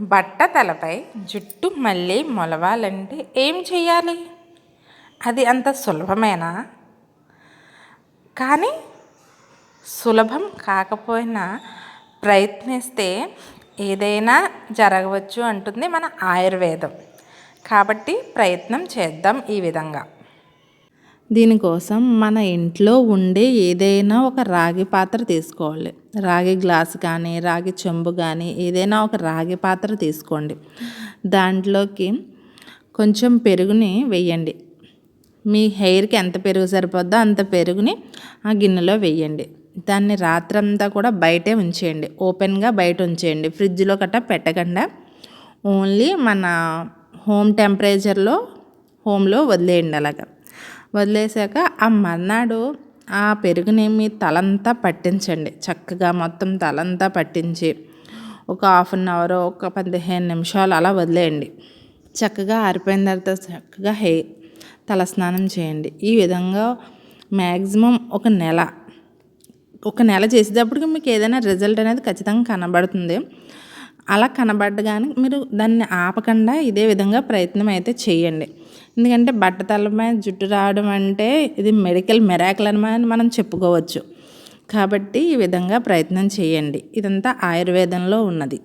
బట్ట తలపై జుట్టు మళ్ళీ మొలవాలంటే ఏం చేయాలి అది అంత సులభమేనా? కానీ సులభం కాకపోయినా ప్రయత్నిస్తే ఏదైనా జరగవచ్చు అంటుంది మన ఆయుర్వేదం. కాబట్టి ప్రయత్నం చేద్దాం ఈ విధంగా. దీనికోసం మన ఇంట్లో ఉండే ఏదైనా ఒక రాగి పాత్ర తీసుకోవాలి. రాగి గ్లాస్ కానీ రాగి చెంబు కానీ ఏదైనా ఒక రాగి పాత్ర తీసుకోండి. దాంట్లోకి కొంచెం పెరుగుని వేయండి. మీ హెయిర్కి ఎంత పెరుగు సరిపోద్దో అంత పెరుగుని ఆ గిన్నెలో వేయండి. దాన్ని రాత్రంతా కూడా బయటే ఉంచేయండి. ఓపెన్గా బయట ఉంచేయండి. ఫ్రిడ్జ్లో గట్టా పెట్టకుండా ఓన్లీ మన హోమ్ టెంపరేచర్లో హోమ్లో వదిలేయండి అలాగా. వదిలేసాక ఆ మర్నాడు ఆ పెరుగుని మీ తలంతా పట్టించండి. చక్కగా మొత్తం తలంతా పట్టించి ఒక హాఫ్ అన్ అవర్ ఒక పదిహేను నిమిషాలు అలా వదిలేయండి. చక్కగా ఆరిపోయిన తర్వాత చక్కగా హే తలస్నానం చేయండి. ఈ విధంగా మ్యాక్సిమం ఒక నెల ఒక నెల చేసేటప్పటికి మీకు ఏదైనా రిజల్ట్ అనేది ఖచ్చితంగా కనబడుతుంది. అలా కనబడగానే మీరు దాన్ని ఆపకుండా ఇదే విధంగా ప్రయత్నం అయితే చేయండి. ఎందుకంటే బట్ట మీద జుట్టు రావడం అంటే ఇది మెడికల్ మెరాకల్ అని మనం చెప్పుకోవచ్చు. కాబట్టి ఈ విధంగా ప్రయత్నం చేయండి. ఇదంతా ఆయుర్వేదంలో ఉన్నది.